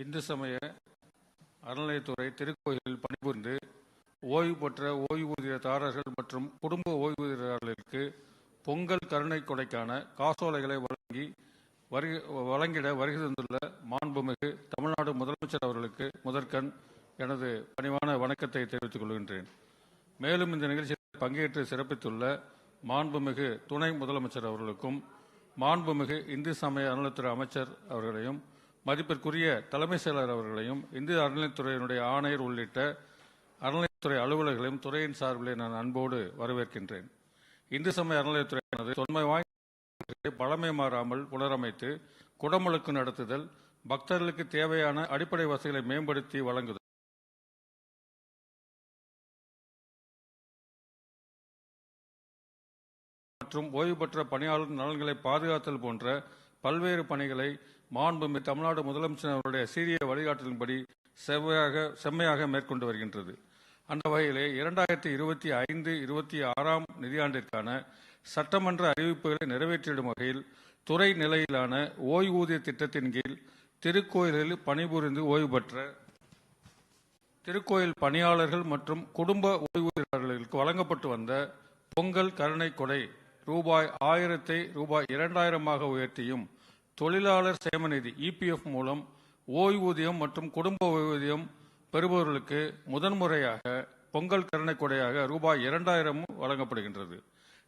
இந்து சமய அறநிலையத்துறை திருக்கோயிலில் பணிபுரிந்து ஓய்வு பெற்ற ஓய்வூதியதாரர்கள் மற்றும் குடும்ப ஓய்வூதியதாரர்களுக்கு பொங்கல் கருணை கொடைக்கான காசோலைகளை வழங்கி வழங்கிட வருகை தந்துள்ள மாண்புமிகு தமிழ்நாடு முதலமைச்சர் அவர்களுக்கு முதற்கண் எனது பணிவான வணக்கத்தை தெரிவித்துக் கொள்கின்றேன். மேலும் இந்த நிகழ்ச்சியில் பங்கேற்று சிறப்பித்துள்ள மாண்புமிகு துணை முதலமைச்சர் அவர்களுக்கும் மாண்புமிகு இந்து சமய அறநிலைத்துறை அமைச்சர் அவர்களையும் மதிப்பிற்குரிய தலைமை செயலர் அவர்களையும் இந்து அறநிலைத்துறையினுடைய ஆணையர் உள்ளிட்ட அறநிலைத்துறை அலுவலர்களையும் துறையின் சார்பிலே நான் அன்போடு வரவேற்கின்றேன். இந்து சமய அறநிலையத்துறையானது தொன்மை வாய்ந்த பழமை மாறாமல் புனரமைத்து குடமுழுக்கு நடத்துதல் பக்தர்களுக்கு தேவையான அடிப்படை வசதிகளை மேம்படுத்தி வழங்குதல் மற்றும் ஓய்வு பெற்ற பணியாளர் நலன்களை பாதுகாத்தல் போன்ற பல்வேறு பணிகளை மாண்புமிகு தமிழ்நாடு முதலமைச்சர் அவருடைய சீரிய வழிகாட்டலின்படி செவ்வையாக செம்மையாக மேற்கொண்டு வருகின்றது. அந்த வகையிலே இரண்டாயிரத்தி இருபத்தி ஐந்து இருபத்தி ஆறாம் நிதியாண்டிற்கான சட்டமன்ற அறிவிப்புகளை நிறைவேற்றிடும் வகையில் துறை நிலையிலான ஓய்வூதிய திட்டத்தின் கீழ் திருக்கோயிலில் பணிபுரிந்து ஓய்வு பெற்ற திருக்கோயில் பணியாளர்கள் மற்றும் குடும்ப ஓய்வூதியர்களுக்கு வழங்கப்பட்டு வந்த பொங்கல் கருணை கொடை ரூபாய் ஆயிரத்தை ரூபாய் இரண்டாயிரமாக உயர்த்தியும் தொழிலாளர் சேமநிதி இபிஎஃப் மூலம் ஓய்வூதியம் மற்றும் குடும்ப ஓய்வூதியம் பெறுபவர்களுக்கு முதன்முறையாக பொங்கல் கருணை கொடையாக ரூபாய் இரண்டாயிரமும் வழங்கப்படுகின்றது.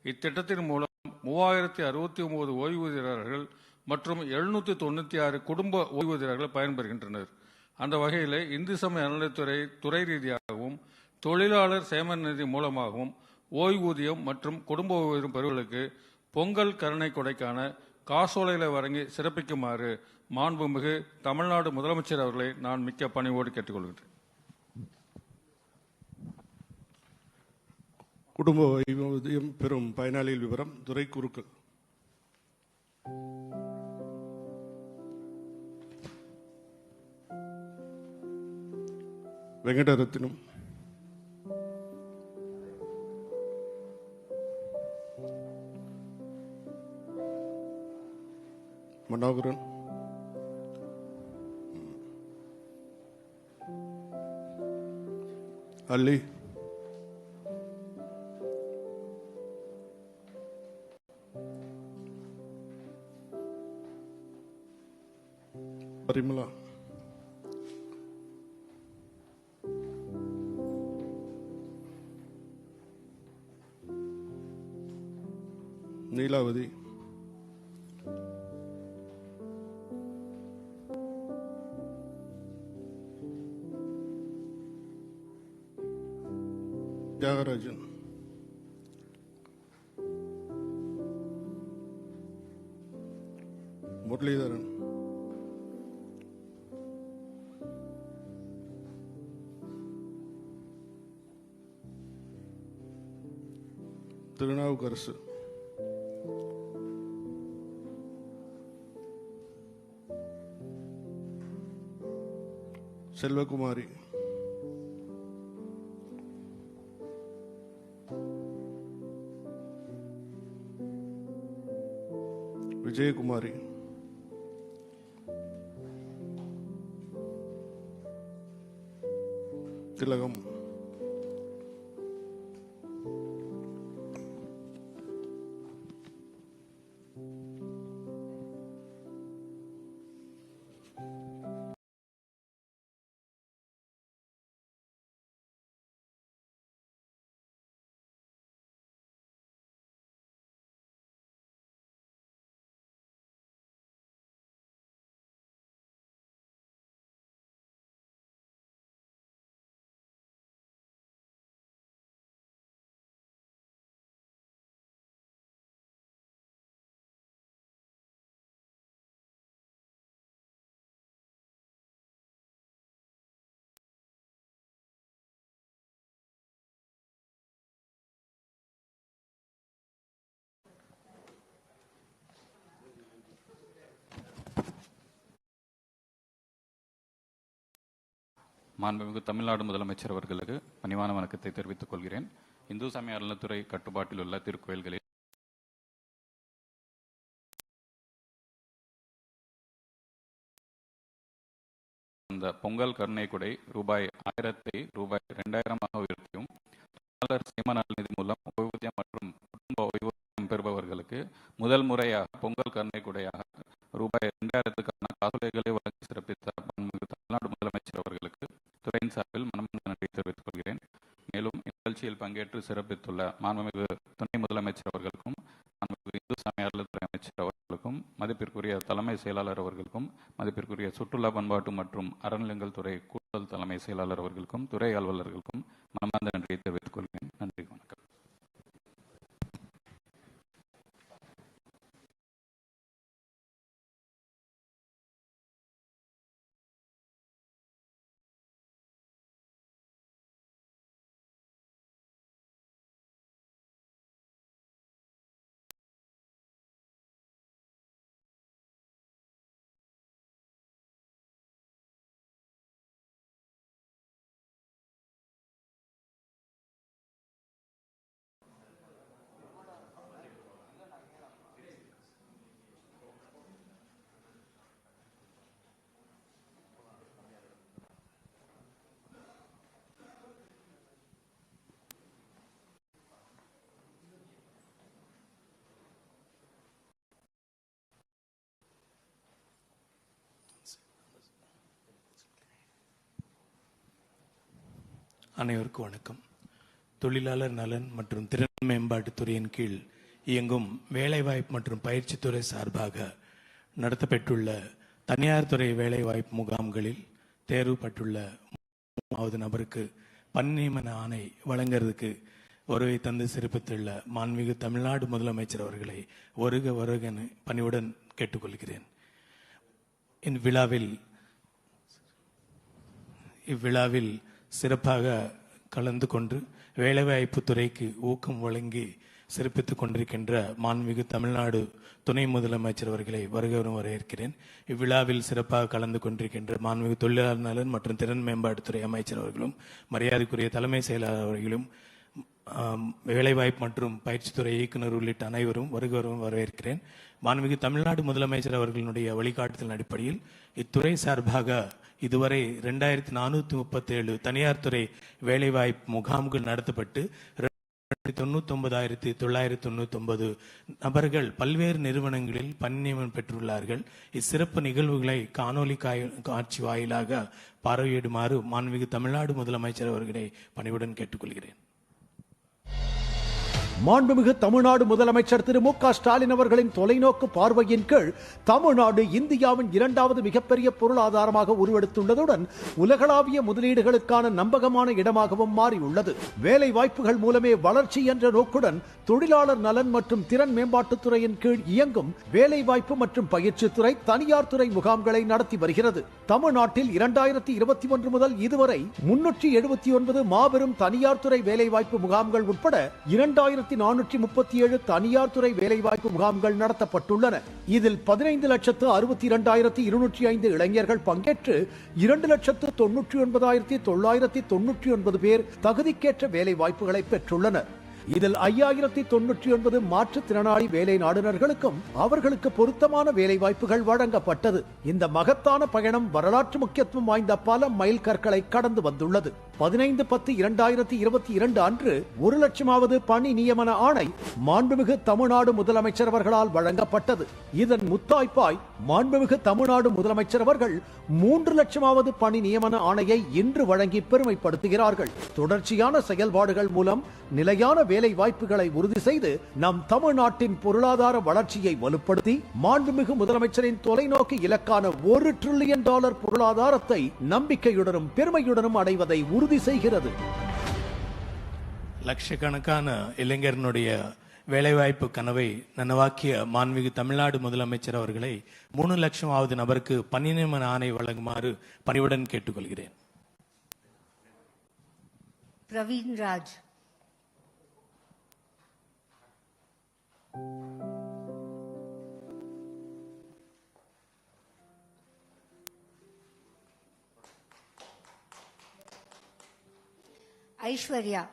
இத்திட்டத்தின் மூலம் மூவாயிரத்தி அறுபத்தி ஒன்பது ஓய்வூதியர்கள் மற்றும் எழுநூத்தி தொண்ணூத்தி ஆறு குடும்ப ஓய்வூதியர்கள் பயன்பெறுகின்றனர். அந்த வகையில் இந்து சமய அறநிலைத்துறை துறை ரீதியாகவும் தொழிலாளர் சேமநிதி மூலமாகவும் ஓய்வூதியம் மற்றும் குடும்ப ஓய்வூதியம் பெறுவர்களுக்கு பொங்கல் கருணை கொடைக்கான காசோலைகளை வழங்கி சிறப்பிக்குமாறு மாண்புமிகு தமிழ்நாடு முதலமைச்சர் அவர்களை நான் மிக்க பணிவோடு கேட்டுக்கொள்கிறேன் குடும்ப ஓய்வூதியம் பெறும் பயனாளிகள் விவரம் துறை குறுக்கள் வெங்கடரத்தினம். மனோகரன். அல்லி திருநாவுக்கரசு செல்வகுமாரி. விஜயகுமாரி. திலகம். மாண்புமிகு தமிழ்நாடு முதலமைச்சர் அவர்களுக்கு பணிவான வணக்கத்தை தெரிவித்துக் கொள்கிறேன். இந்து சமய அறநிலத்துறை கட்டுப்பாட்டில் உள்ள திருக்கோயில்களில் அந்த பொங்கல் கருணை கொடை ரூபாய் ஆயிரத்தை ரூபாய் இரண்டாயிரமாக உயர்த்தியும் தொழிலாளர் நிதி மூலம் ஓய்வூதியம் மற்றும் குடும்ப ஓய்வூதியம் பெறுபவர்களுக்கு முதல் முறையாக பொங்கல் கருணை கொடையாக ரூபாய் இரண்டாயிரத்துக்கான காசோலைகளை வழங்கி சிறப்பித்த நிகழ்ச்சியில் பங்கேற்று சிறப்பித்துள்ள மாண்புமிகு துணை முதலமைச்சர் அவர்களுக்கும் மாண்புமிகு இந்து சமய அறநிலைத்துறை அமைச்சர் அவர்களுக்கும் மதிப்பிற்குரிய தலைமை செயலாளர் அவர்களுக்கும் மதிப்பிற்குரிய சுற்றுலா பண்பாட்டு மற்றும் அறநிலையங்கள் துறை கூடுதல் தலைமை செயலாளர் அவர்களுக்கும் துறை அலுவலர்களுக்கும் மனமார்ந்த நன்றியை தெரிவித்துக் கொள்கிறேன் நன்றி வணக்கம் அனைவருக்கும் வணக்கம். தொழிலாளர் நலன் மற்றும் திறன் மேம்பாட்டு துறையின் கீழ் இயங்கும் வேலைவாய்ப்பு மற்றும் பயிற்சித்துறை சார்பாக நடத்தப்பட்டுள்ள தனியார் துறை வேலைவாய்ப்பு முகாம்களில் தேர்வுபட்டுள்ள மூணாவது நபருக்கு பன்னியமன ஆணை வழங்குறதுக்கு வருகை தந்து சிறப்பித்துள்ள மாண்புமிகு தமிழ்நாடு முதலமைச்சர் அவர்களை வருக வருக பணிவுடன் கேட்டுக்கொள்கிறேன். இவ்விழாவில் இவ்விழாவில் சிறப்பாக கலந்து கொண்டு வேலைவாய்ப்பு துறைக்கு ஊக்கம் வழங்கி சிறப்பித்துக் கொண்டிருக்கின்ற மாண்புமிகு தமிழ்நாடு துணை முதலமைச்சர் அவர்களை வருகவரும் வரவேற்கிறேன். இவ்விழாவில் சிறப்பாக கலந்து கொண்டிருக்கின்ற மாண்புமிகு தொழிலாளர் நலன் மற்றும் திறன் மேம்பாட்டுத்துறை அமைச்சர் அவர்களும் மரியாதைக்குரிய தலைமை செயலாளர் அவர்களும் வேலைவாய்ப்பு மற்றும் பயிற்சித்துறை இயக்குனர் உள்ளிட்ட அனைவரும் வருகவரும் வரவேற்கிறேன். மாண்புமிகு தமிழ்நாடு முதலமைச்சர் அவர்களுடைய வழிகாட்டுதல் அடிப்படையில் இத்துறை சார்பாக இதுவரை ரெண்டாயிரத்தி நானூற்றி முப்பத்தேழு தனியார் துறை வேலைவாய்ப்பு முகாம்கள் நடத்தப்பட்டு தொண்ணூத்தி ஒன்பதாயிரத்தி தொள்ளாயிரத்தி தொண்ணூத்தி ஒன்பது நபர்கள் பல்வேறு நிறுவனங்களில் பணிநியமனம் பெற்றுள்ளார்கள். இச்சிறப்பு நிகழ்வுகளை காணொலி காய்- காட்சி வாயிலாக பார்வையிடுமாறு மாண்புமிகு தமிழ்நாடு முதலமைச்சர் அவர்களை பணிவுடன் கேட்டுக்கொள்கிறேன். மாண்புமிகு தமிழ்நாடு முதலமைச்சர் திரு மு க ஸ்டாலின் அவர்களின் தொலைநோக்கு பார்வையின் கீழ் தமிழ்நாடு இந்தியாவின் இரண்டாவது மிகப்பெரிய பொருளாதாரமாக உருவெடுத்துள்ளதுடன் உலகளாவிய முதலீடுகளுக்கான நம்பகமான இடமாகவும் மாறியுள்ளது. வேலை வாய்ப்புகள் மூலமே வளர்ச்சி என்ற நோக்குடன் தொழிலாளர் நலன் மற்றும் திறன் மேம்பாட்டுத்துறையின் கீழ் இயங்கும் வேலை வாய்ப்பு மற்றும் பயிற்சித்துறை தனியார் துறை முகாம்களை நடத்தி வருகிறது. தமிழ்நாட்டில் இரண்டாயிரத்தி இருபத்தி ஒன்று முதல் இதுவரை முன்னூற்றி எழுபத்தி ஒன்பது மாபெரும் தனியார் துறை வேலைவாய்ப்பு முகாம்கள் உட்பட இரண்டாயிரத்தி நானூற்றி முப்பத்தி ஏழு தனியார் துறை வேலைவாய்ப்பு முகாம்கள் நடத்தப்பட்டுள்ளன. இதில் பதினைந்து லட்சத்து அறுபத்தி இரண்டாயிரத்தி இருநூற்றி ஐந்து இளைஞர்கள் பங்கேற்று இரண்டு லட்சத்து தொன்னூற்றி ஒன்பதாயிரத்தி தொள்ளாயிரத்தி தொன்னூற்றி ஒன்பது பேர் தகுதிக்கேற்ற வேலைவாய்ப்புகளை பெற்றுள்ளனர். இதில் ஐயாயிரத்தி தொன்னூற்றி ஒன்பது மாற்றுத்திறனாளி வேலை நாடுனர்களுக்கும் அவர்களுக்கு பொருத்தமான வேலை வாய்ப்புகள் வழங்கப்பட்டது. இந்த மகத்தான பயணம் வரலாற்று முக்கியத்துவம் வாய்ந்த பல மைல் கற்களை கடந்து வந்துள்ளது. பதினைந்து பத்து இரண்டாயிரத்தி இருபத்தி இரண்டு அன்று ஒரு லட்சமாவது பணி நியமன ஆணை மாண்புமிகு தமிழ்நாடு முதலமைச்சர் அவர்களால் வழங்கப்பட்டது. இதன் முத்தாய்ப்பாய் மாண்புமிகு தமிழ்நாடு முதலமைச்சர் அவர்கள் மூன்று லட்சமாவது பணி நியமன ஆணையை இன்று வழங்கி பெருமைப்படுத்துகிறார்கள். தொடர்ச்சியான செயல்பாடுகள் மூலம் நிலையான வேலை வாய்ப்புகளை உறுதி செய்து நம் தமிழ்நாட்டின் பொருளாதார வளர்ச்சியை வலுப்படுத்தி மாண்புமிகு முதலமைச்சரின் தொலைநோக்கு இலக்கான ஒரு டிரில்லியன் டாலர் பொருளாதாரத்தை நம்பிக்கையுடனும் பெருமையுடனும் அடைவதை உறுதி செய்கிறது லட்சக்கணக்கான இளைஞரனுடைய வேலைவாய்ப்பு கனவை நனவாக்கிய மாண்புமிகு தமிழ்நாடு முதலமைச்சர் அவர்களை மூணு லட்சமாவது நபருக்கு பணி நியமன ஆணை வழங்குமாறு பணிவுடன் கேட்டுக்கொள்கிறேன் Praveen Raj. ऐश्वर्या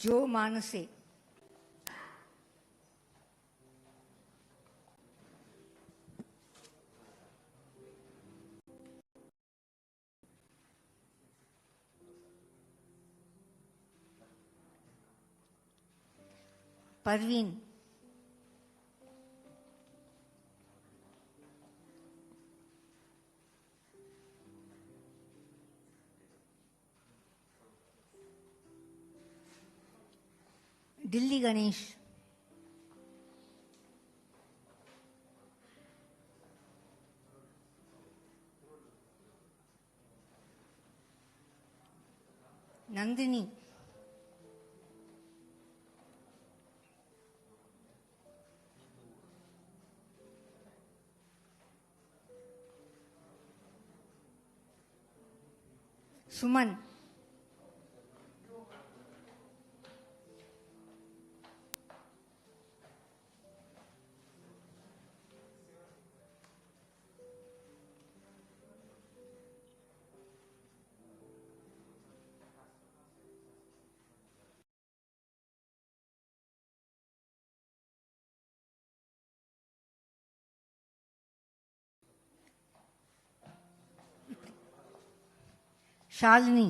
जो मानसे பர்வீன் டில்லி கணேஷ். நந்தினி. Suman. शालिनी।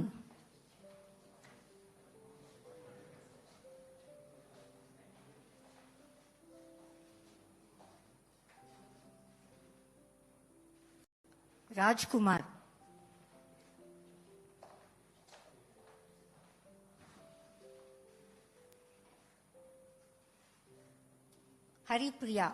राजकुमार। हरिप्रिया।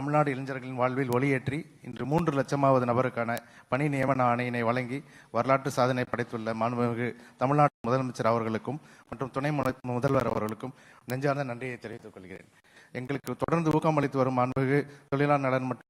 தமிழ்நாடு இளைஞர்களின் வாழ்வில் ஒளியேற்றி இன்று மூன்று லட்சமாவது நபருக்கான பணி நியமன ஆணையினை வழங்கி வரலாற்று சாதனை படைத்துள்ள மாண்புமிகு தமிழ்நாடு முதலமைச்சர் அவர்களுக்கும் மற்றும் துணை முதல்வர் அவர்களுக்கும் நெஞ்சார்ந்த நன்றியை தெரிவித்துக் கொள்கிறேன். எங்களுக்கு தொடர்ந்து ஊக்கம் அளித்து வரும் மாண்புமிகு தொழிலாளர் நலன் மற்றும்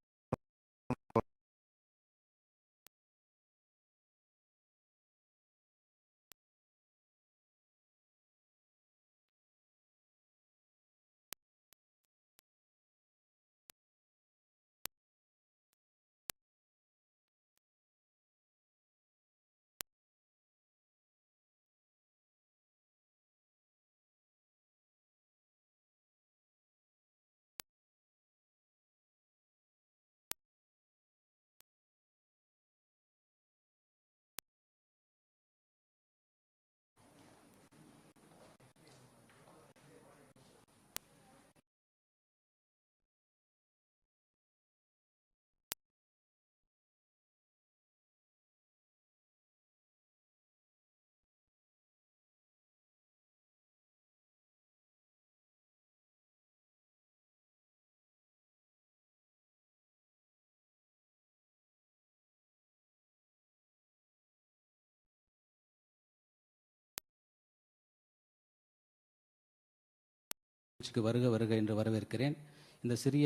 நிகழ்ச்சிக்கு வருக வருக என்று வரவேற்கிறேன். இந்த சிறிய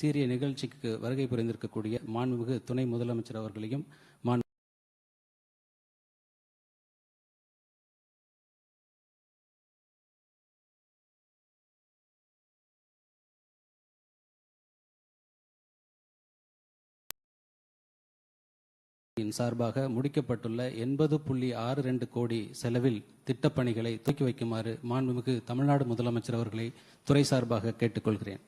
சீரிய நிகழ்ச்சிக்கு வருகை புரிந்திருக்கக்கூடிய மாண்புமிகு துணை முதலமைச்சர் அவர்களையும் சார்பாக முடிக்கப்பட்டுள்ள எண்பது புள்ளி ஆறு ரெண்டு கோடி செலவில் திட்டப்பணிகளை தூக்கி வைக்குமாறு மாண்புமிகு தமிழ்நாடு முதலமைச்சர் அவர்களை துறை சார்பாக கேட்டுக்கொள்கிறேன்.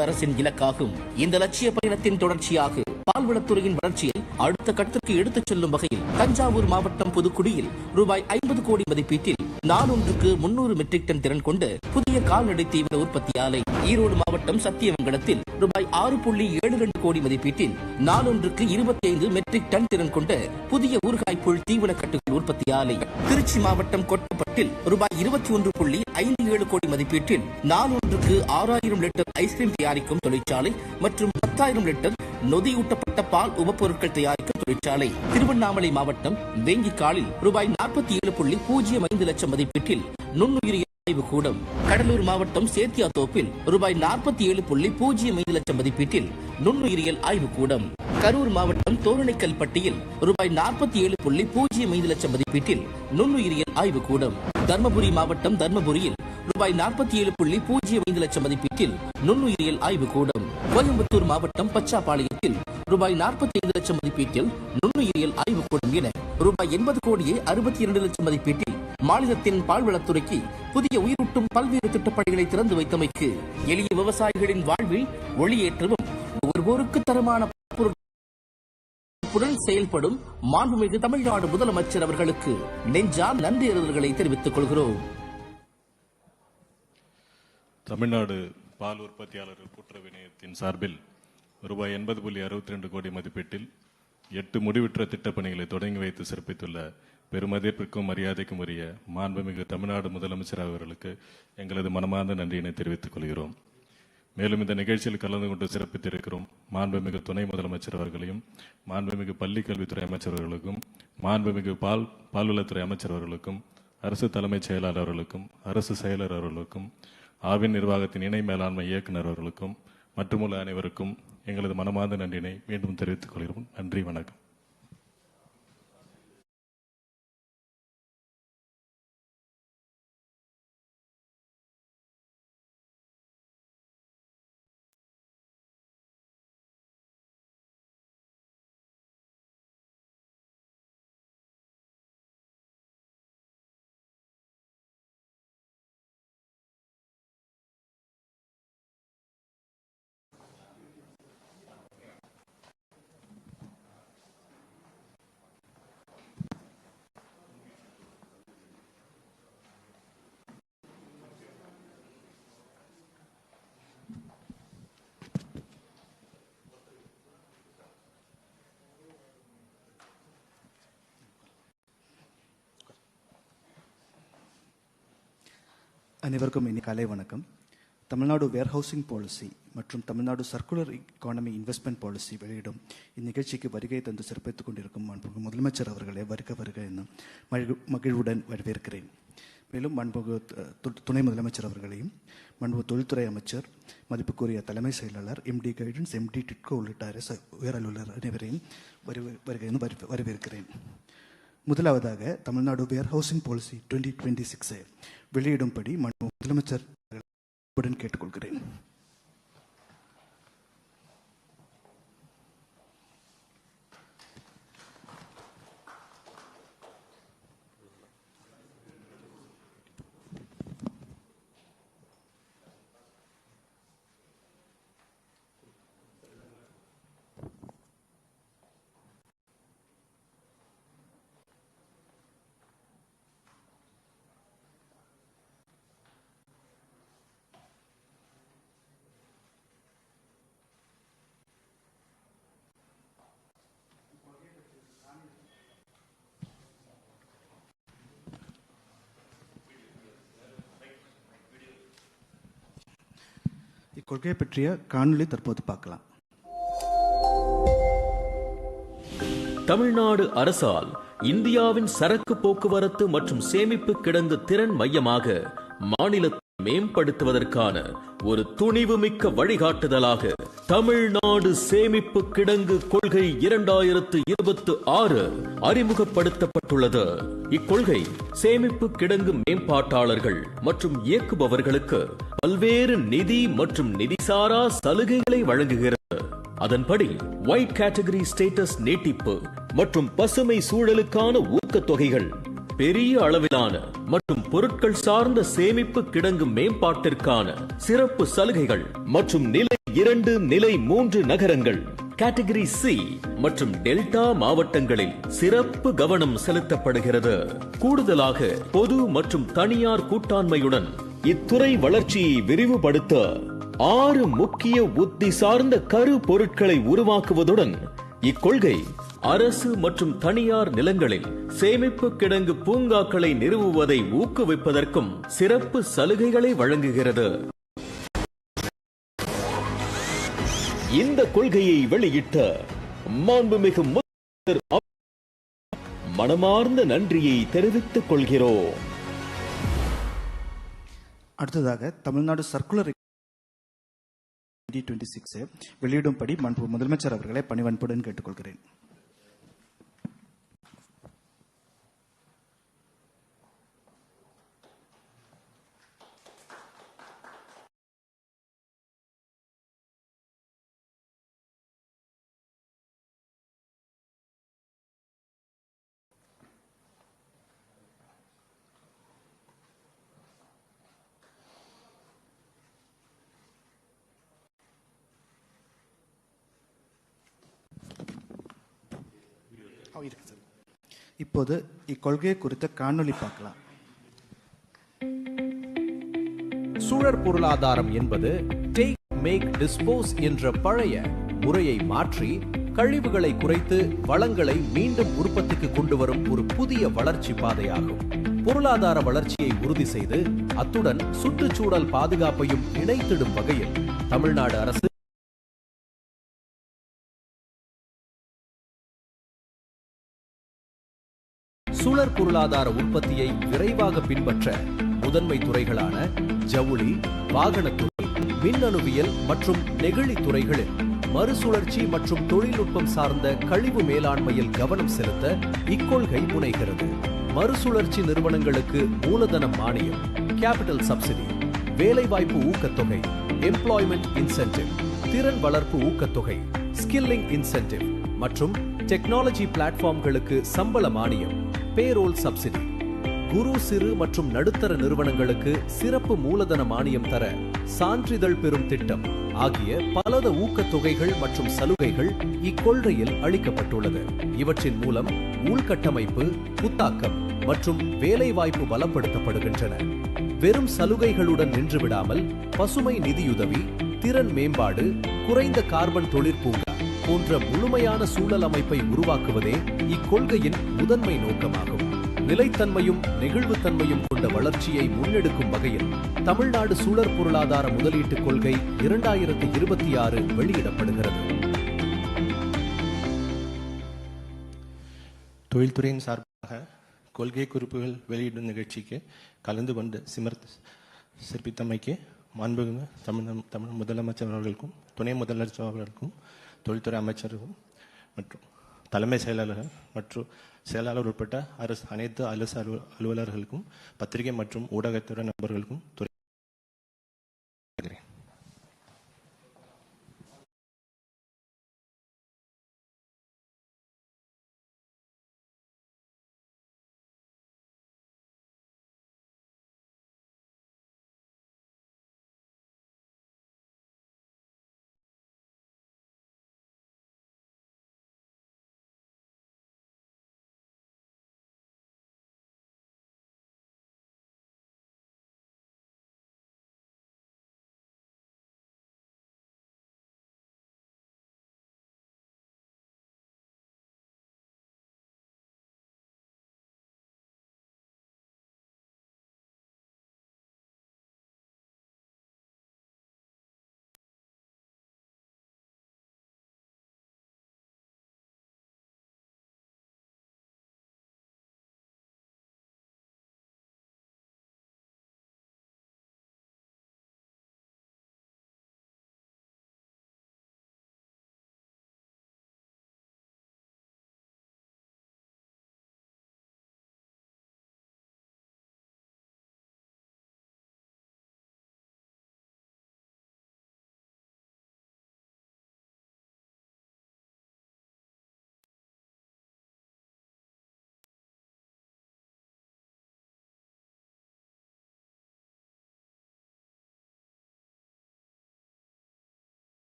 அரசின் இலக்காகும். இந்த லட்சிய பயணத்தின் தொடர்ச்சியாக பால்வளத்துறையின் வளர்ச்சியை அடுத்த கட்டத்திற்கு எடுத்துச் செல்லும் வகையில் தஞ்சாவூர் மாவட்டம் புதுக்குடியில் ரூபாய் ஐம்பது கோடி மதிப்பீட்டில் நாளொன்றுக்கு முன்னூறு மெட்ரிக் டன் திறன் கொண்டு புதிய கால்நடை தீவிர உற்பத்தி ஆலை ஈரோடு மாவட்டம் சத்தியமங்கலத்தில் ரூபாய் ஆறு புள்ளி ஏழு ரெண்டு கோடி மதிப்பீட்டில் நாளொன்றுக்கு இருபத்தி ஐந்து மெட்ரிக் டன் திறன் கொண்ட புதிய ஊறுகாய் புல் தீவன கட்டுகள் உற்பத்தி ஆலை திருச்சி மாவட்டம் கொட்டப்பட்டில் ரூபாய் இருபத்தி ஒன்று புள்ளி ஐந்து ஏழு கோடி மதிப்பீட்டில் நாளொன்றுக்கு ஆறாயிரம் லிட்டர் ஐஸ்கிரீம் தயாரிக்கும் தொழிற்சாலை மற்றும் பத்தாயிரம் லிட்டர் நொதியூட்டப்பட்ட பால் உபப்பொருட்கள் தயாரிக்கும் தொழிற்சாலை. திருவண்ணாமலை மாவட்டம் வேங்கிக்காலில் ரூபாய் நாற்பத்தி ஏழு புள்ளி பூஜ்ஜியம் ஐந்து லட்சம் மதிப்பீட்டில் நுண்ணுயிரி ஆய்வு கூடம். கடலூர் மாவட்டம் சேத்தியா தோப்பில் ரூபாய் நாற்பத்தி ஏழு புள்ளி பூஜ்ஜியம் ஐந்து லட்சம் மதிப்பீட்டில் நுண்ணுயிரியல் ஆய்வு கூடம். கரூர் மாவட்டம் தோரணைக்கல் பட்டியில் ரூபாய் நாற்பத்தி ஏழு புள்ளி பூஜ்ஜியம் ஐந்து லட்சம் மதிப்பீட்டில் நுண்ணுயிரியல் ஆய்வு கூடம். தர்மபுரி மாவட்டம் தர்மபுரியில் ரூபாய் நாற்பத்தி ஏழு புள்ளி பூஜ்ஜியம் ஐந்து லட்சம் மதிப்பீட்டில் நுண்ணுயிரியல் ஆய்வு கூடம். கோயம்புத்தூர் மாவட்டம் பச்சாபாளையத்தில் ரூபாய் நாற்பத்தி ஐந்து லட்சம் மதிப்பீட்டில் நுண்ணுயிரியல் ஆய்வு என ரூபாய் எண்பது கோடியே அறுபத்தி இரண்டு லட்சம் மதிப்பீட்டில் மாநிலத்தின் பால்வளத்துறைக்கு புதிய உயிரூட்டும் பல்வேறு திட்டப்பணிகளை திறந்து வைத்தமைக்கு எளிய விவசாயிகளின் வாழ்வில் ஒளியேற்றவும் ஒருவோருக்கு தரமான பொருட்களுடன் செயல்படும் மாண்புமிகு தமிழ்நாடு முதலமைச்சர் அவர்களுக்கு நெஞ்சால் நன்றி அறிதல்களை தெரிவித்துக் கொள்கிறோம். தமிழ்நாடு பால் உற்பத்தியாளர்கள் கூட்டுறவு இணையத்தின் சார்பில் ரூபாய் எண்பது புள்ளி அறுபத்தி ரெண்டு கோடி மதிப்பீட்டில் எட்டு முடிவுற்ற திட்டப்பணிகளை தொடங்கி வைத்து சிறப்பித்துள்ள பெருமதிப்பிற்கும் மரியாதைக்கும் உரிய மாண்புமிகு தமிழ்நாடு முதலமைச்சர் அவர்களுக்கு எங்களது மனமார்ந்த நன்றியினை தெரிவித்துக் கொள்கிறோம். மேலும் இந்த நிகழ்ச்சியில் கலந்து கொண்டு சிறப்பித்திருக்கிறோம் மாண்புமிகு துணை முதலமைச்சர் அவர்களையும் மாண்புமிகு பள்ளி கல்வித்துறை அமைச்சர் அவர்களுக்கும் மாண்புமிகு பால் பால்வளத்துறை அமைச்சர் அவர்களுக்கும் அரசு தலைமைச் செயலாளர் அவர்களுக்கும் அரசு செயலர் அவர்களுக்கும் ஆவின் நிர்வாகத்தின் இணை மேலாண்மை இயக்குனர் அவர்களுக்கும் மற்றுமுள்ள அனைவருக்கும் எங்களது மனமார்ந்த நன்றினை மீண்டும் தெரிவித்துக் கொள்கிறோம். நன்றி வணக்கம். அனைவருக்கும் இனி காலை வணக்கம். தமிழ்நாடு வேர்ஹவுசிங் பாலிசி மற்றும் Tamil Nadu circular economy investment policy வெளியிடும் இந்நிகழ்ச்சிக்கு வருகை தந்து சிறப்பித்துக் கொண்டிருக்கும் மாண்புமிகு முதலமைச்சர் அவர்களை வருக வருக என்னும் மகிழ்வுடன் வரவேற்கிறேன். மேலும் மண்புகு துணை முதலமைச்சர் அவர்களையும் மண்பு தொழில்துறை அமைச்சர் மதிப்புக்குரிய தலைமை செயலாளர் எம்டி கைடன்ஸ் எம்டி டிட்கோ உள்ளிட்ட அரசு உயர் அலுவலர் அனைவரையும் வருகை வரவேற்கிறேன். முதலாவதாக Tamil Nadu warehousing policy twenty twenty சிக்ஸை வெளியிடும்படி மனு முதலமைச்சர் உடன் கேட்டுக்கொள்கிறேன். இக்கொள்கையை பற்றிய காணொலி தற்போது பார்க்கலாம். தமிழ்நாடு அரசால் இந்தியாவின் சரக்கு போக்குவரத்து மற்றும் சேமிப்பு கிடங்கு திறன் மையமாக மாநிலத்தை மேம்படுத்துவதற்கான ஒரு துணிவுமிக்க வழிகாட்டுதலாக தமிழ்நாடு சேமிப்பு கிடங்கு கொள்கை இரண்டாயிரத்து இருபத்து ஆறு அறிமுகப்படுத்தப்பட்டுள்ளது. இக்கொள்கை சேமிப்பு கிடங்கு மேம்பாட்டாளர்கள் மற்றும் இயக்குபவர்களுக்கு பல்வேறு நிதி மற்றும் நிதிசாரா சலுகைகளை வழங்குகிறது. அதன்படி ஒயிட் கேட்டகரி ஸ்டேட்டஸ் நீட்டிப்பு மற்றும் பசுமை சூழலுக்கான ஊக்கத்தொகைகள் பெரிய அளவிலான மற்றும் பொருட்கள் சார்ந்த சேமிப்பு கிடங்கு மேம்பாட்டிற்கான சிறப்பு சலுகைகள் மற்றும் நிலை இரண்டு நிலை மூன்று நகரங்கள் கேட்டகரி சி மற்றும் டெல்டா மாவட்டங்களில் சிறப்பு கவனம் செலுத்தப்படுகிறது. கூடுதலாக பொது மற்றும் தனியார் கூட்டாண்மையுடன் இத்துறை வளர்ச்சியை விரிவுபடுத்த ஆறு முக்கிய உத்தி சார்ந்த கரு பொருட்களை உருவாக்குவதுடன் இக்கொள்கை அரசு மற்றும் தனியார் நிலங்களில் சேமிப்பு கிடங்கு பூங்காக்களை நிறுவுவதை ஊக்குவிப்பதற்கும் சிறப்பு சலுகைகளை வழங்குகிறது. இந்த கொள்கையை வெளியிட்ட மாண்புமிகு மனமார்ந்த நன்றியை தெரிவித்துக் கொள்கிறோம். அடுத்ததாக தமிழ்நாடு சர்க்குலர் டுவெண்ட்டி சிக்ஸ் வெளியிடும்படி முதலமைச்சர் அவர்களை பணிவன்புடன் கேட்டுக்கொள்கிறேன். இப்போது இக்கொள்கை குறித்த காணொலி பார்க்கலாம். சூழற் பொருளாதாரம் என்பது டேக் மேக் டிஸ்போஸ் என்ற பழைய முறையை மாற்றி கழிவுகளை குறைத்து வளங்களை மீண்டும் உற்பத்திக்கு கொண்டு வரும் ஒரு புதிய வளர்ச்சி பாதையாகும். பொருளாதார வளர்ச்சியை உறுதி செய்து அத்துடன் சுற்றுச்சூழல் பாதுகாப்பையும் இணைத்திடும் வகையில் தமிழ்நாடு அரசு சுழற் பொருளாதார உற்பத்தியை விரைவாக பின்பற்ற முதன்மை துறைகளான ஜவுளி வாகனத்துறை மின்னணுவியல் மற்றும் நெகிழி துறைகளில் மறுசுழற்சி மற்றும் தொழில்நுட்பம் சார்ந்த கழிவு மேலாண்மையில் கவனம் செலுத்த இக்கொள்கை முனைகிறது. மறுசுழற்சி நிறுவனங்களுக்கு மூலதன மானியம் கேபிட்டல் சப்சிடி வேலைவாய்ப்பு ஊக்கத்தொகை எம்ப்ளாய்மெண்ட் இன்சென்டிவ் திறன் வளர்ப்பு ஊக்கத்தொகை ஸ்கில்லிங் இன்சென்டிவ் மற்றும் டெக்னாலஜி பிளாட்ஃபார்ம்களுக்கு சம்பள மானியம். Payroll subsidy. குறு சிறு மற்றும் நடுத்தர நிறுவனங்களுக்கு சிறப்பு மூலதன மானியம் தர சான்றிதழ் பெறும் திட்டம் ஆகிய பலத ஊக்கத்தொகைகள் மற்றும் சலுகைகள் இக்கொள்கையில் அளிக்கப்பட்டுள்ளது. இவற்றின் மூலம் உள்கட்டமைப்பு புத்தாக்கம் மற்றும் வேலைவாய்ப்பு பலப்படுத்தப்படுகின்றன. வெறும் சலுகைகளுடன் நின்றுவிடாமல் பசுமை நிதியுதவி திறன் மேம்பாடு குறைந்த கார்பன் தொழிற்பூங்கா போன்ற முழுமையான சூழல் அமைப்பை உருவாக்குவதே இக்கொள்கையின் முதன்மை நோக்கமாகும். நிலைத்தன்மையும் நெகிழ்வுத்தன்மையும் கொண்ட வளர்ச்சியை முன்னெடுக்கும் வகையில் தமிழ்நாடு சூழற் பொருளாதார முதலீட்டுக் கொள்கை இரண்டாயிரத்தி இருபத்தி ஆறு வெளியிடப்படுகிறது. தொழில்துறையின் சார்பாக கொள்கை குறிப்புகள் வெளியிடும் நிகழ்ச்சிக்கு கலந்து கொண்டு சிமர் சிற்பித்தமைக்கு மாண்புமிகு தமிழ் தமிழ் முதலமைச்சர் அவர்களுக்கும் துணை முதலமைச்சர் அவர்களுக்கும் தொழில்துறை அமைச்சருக்கும் மற்றும் தலைமை செயலாளர்கள் மற்றும் செயலாளர் உட்பட்ட அரசு அனைத்து அரசு அலுவ அலுவலர்களுக்கும் பத்திரிகை மற்றும் ஊடகத்துறை நண்பர்களுக்கும் துறை